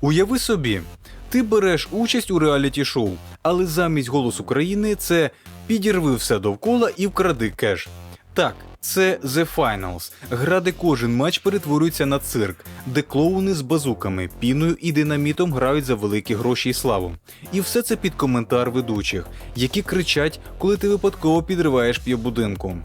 Уяви собі, ти береш участь у реаліті-шоу, але замість голос України це підірви все довкола і вкради кеш. Так, це The Finals, гра, де кожен матч перетворюється на цирк, де клоуни з базуками, піною і динамітом грають за великі гроші і славу. І все це під коментар ведучих, які кричать, коли ти випадково підриваєш п'єбудинку.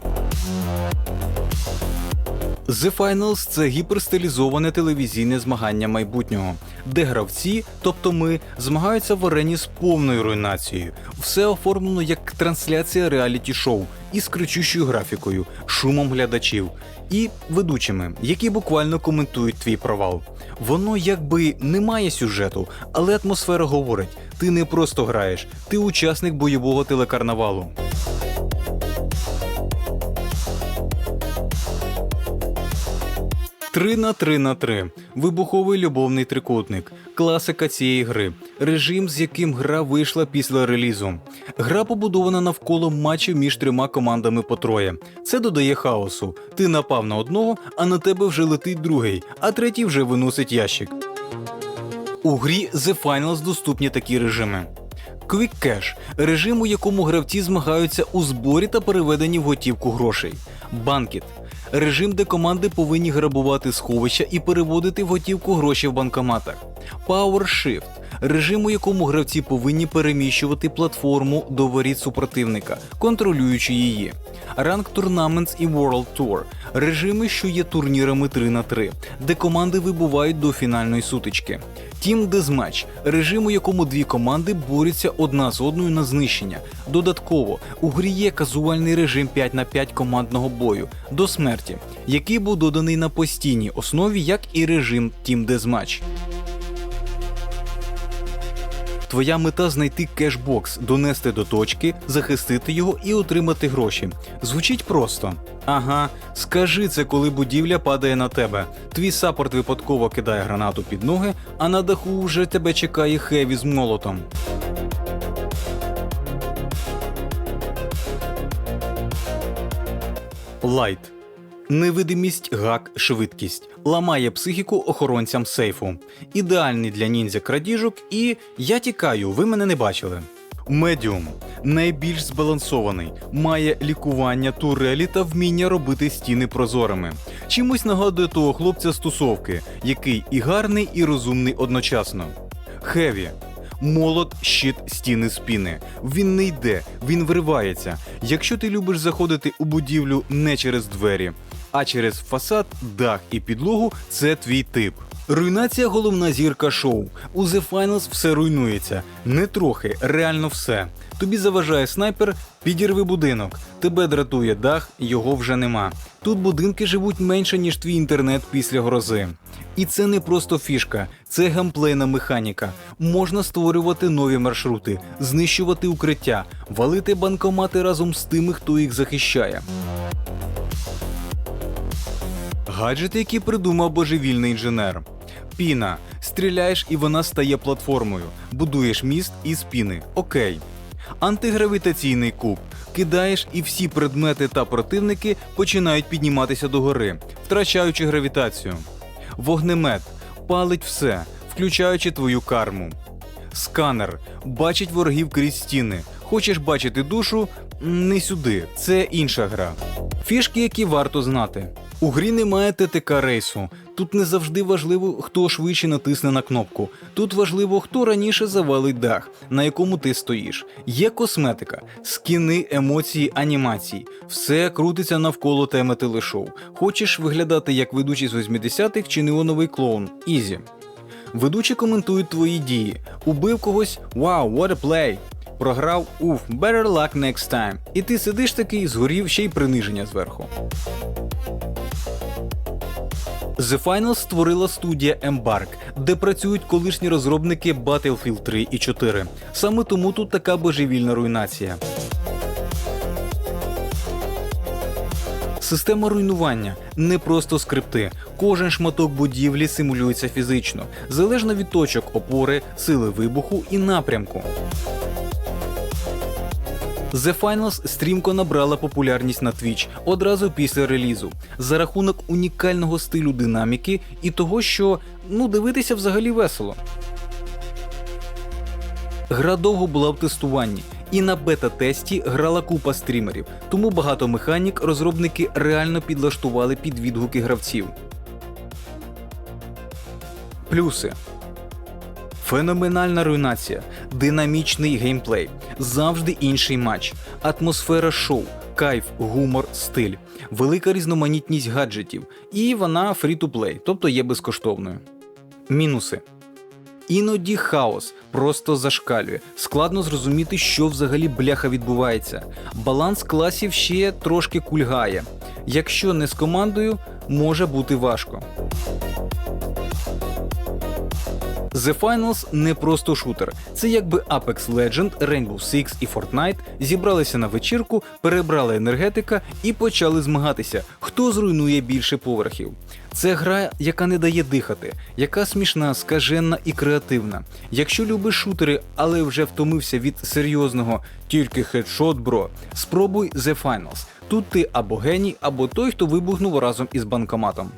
The Finals – це гіперстилізоване телевізійне змагання майбутнього, де гравці, тобто ми, змагаються в арені з повною руйнацією. Все оформлено як трансляція реаліті-шоу із кричущою графікою, шумом глядачів і ведучими, які буквально коментують твій провал. Воно якби не має сюжету, але атмосфера говорить: ти не просто граєш, ти учасник бойового телекарнавалу. Три на три на три. Вибуховий любовний трикутник. Класика цієї гри. Режим, з яким гра вийшла після релізу. Гра побудована навколо матчів між трьома командами по троє. Це додає хаосу. Ти напав на одного, а на тебе вже летить другий, а третій вже виносить ящик. У грі The Finals доступні такі режими. Cash – режим, у якому гравці змагаються у зборі та переведенні в готівку грошей. Банкет – режим, де команди повинні грабувати сховища і переводити в готівку гроші в банкоматах. Power Shift – режим, у якому гравці повинні переміщувати платформу до воріт супротивника, контролюючи її. Rank Tournaments і World Tour – режими, що є турнірами 3 на 3, де команди вибувають до фінальної сутички. Team Deathmatch – режим, у якому дві команди борються одна з одною на знищення. Додатково, у грі є казуальний режим 5 на 5 командного бою до смерті, який був доданий на постійній основі, як і режим Team Deathmatch. Твоя мета знайти кешбокс, донести до точки, захистити його і отримати гроші. Звучить просто. Ага, скажи це, коли будівля падає на тебе. Твій саппорт випадково кидає гранату під ноги, а на даху вже тебе чекає хеві з молотом. Лайт. Невидимість, гак, швидкість ламає психіку охоронцям сейфу. Ідеальний для ніндзя крадіжок і я тікаю, ви мене не бачили. Медіум найбільш збалансований, має лікування турелі та вміння робити стіни прозорими. Чимось нагадує того хлопця з тусовки, який і гарний, і розумний одночасно. Хеві. Молот, щит, стіни, спіни. Він не йде, він вривається. Якщо ти любиш заходити у будівлю не через двері, а через фасад, дах і підлогу, це твій тип. Руйнація головна зірка шоу. У The Finals все руйнується. Не трохи, реально все. Тобі заважає снайпер, підірви будинок. Тебе дратує дах, його вже нема. Тут будинки живуть менше, ніж твій інтернет після грози. І це не просто фішка, це гамплейна механіка. Можна створювати нові маршрути, знищувати укриття, валити банкомати разом з тими, хто їх захищає. Гаджети, які придумав божевільний інженер. Піна. Стріляєш і вона стає платформою. Будуєш міст із піни. Окей. Антигравітаційний куб. Кидаєш і всі предмети та противники починають підніматися догори, втрачаючи гравітацію. Вогнемет палить все, включаючи твою карму. Сканер бачить ворогів крізь стіни. Хочеш бачити душу? Не сюди, це інша гра. Фішки, які варто знати. У грі немає ТТК рейсу. Тут не завжди важливо, хто швидше натисне на кнопку. Тут важливо, хто раніше завалить дах, на якому ти стоїш. Є косметика, скіни, емоції, анімації. Все крутиться навколо теми телешоу. Хочеш виглядати як ведучий з 80-х чи неоновий клоун? Ізі. Ведучі коментують твої дії. Убив когось Вау, what a play! Програв уф, better luck next time. І ти сидиш такий, згорів ще й приниження зверху. The Finals створила студія Embark, де працюють колишні розробники Battlefield 3 і 4. Саме тому тут така божевільна руйнація. Система руйнування не просто скрипти. Кожен шматок будівлі симулюється фізично, залежно від точок опори, сили вибуху і напрямку. The Finals стрімко набрала популярність на Twitch одразу після релізу за рахунок унікального стилю динаміки і того, що ну дивитися взагалі весело. Гра довго була в тестуванні, і на бета-тесті грала купа стрімерів, тому багато механік розробники реально підлаштували під відгуки гравців. Плюси. Феноменальна руйнація, динамічний геймплей, завжди інший матч, атмосфера шоу, кайф, гумор, стиль, велика різноманітність гаджетів, і вона фрі-ту-плей, тобто є безкоштовною. Мінуси. Іноді хаос просто зашкалює. Складно зрозуміти, що взагалі бляха відбувається. Баланс класів ще трошки кульгає. Якщо не з командою, може бути важко. The Finals не просто шутер. Це якби Apex Legend, Rainbow Six і Fortnite зібралися на вечірку, перебрали енергетика і почали змагатися, хто зруйнує більше поверхів. Це гра, яка не дає дихати, яка смішна, скаженна і креативна. Якщо любиш шутери, але вже втомився від серйозного тільки хедшот, бро, спробуй The Finals. Тут ти або геній, або той, хто вибухнув разом із банкоматом.